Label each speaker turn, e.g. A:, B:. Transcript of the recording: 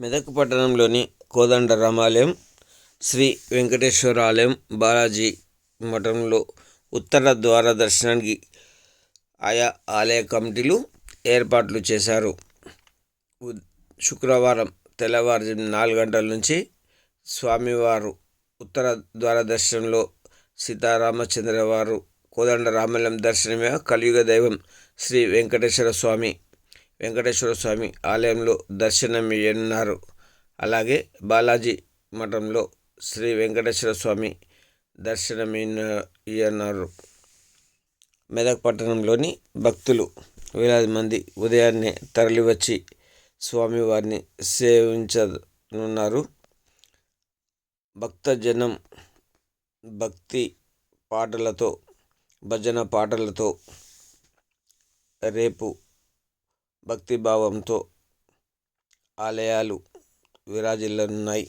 A: మెదక్ పట్టణంలోని కోదండ రామాలయం శ్రీ వెంకటేశ్వర ఆలయం బాలాజీ మఠంలో ఉత్తర ద్వార దర్శనానికి ఆయా ఆలయ కమిటీలు ఏర్పాట్లు చేశారు. శుక్రవారం తెల్లవారు నాలుగు గంటల నుంచి స్వామివారు ఉత్తర ద్వార దర్శనంలో సీతారామచంద్ర వారు కోదండ రామాలయం దర్శనమే కలియుగ దైవం శ్రీ వెంకటేశ్వర స్వామి వెంకటేశ్వర స్వామి ఆలయంలో దర్శనం అలాగే బాలాజీ మఠంలో శ్రీ వెంకటేశ్వర స్వామి దర్శనం మెదక్ పట్టణంలోని భక్తులు వేలాది మంది ఉదయాన్నే తరలివచ్చి స్వామివారిని సేవించనున్నారు. భక్తజనం భక్తి పాటలతో భజన పాటలతో రేపు భక్తిభావంతో ఆలయాలు విరాజిల్లనున్నాయి.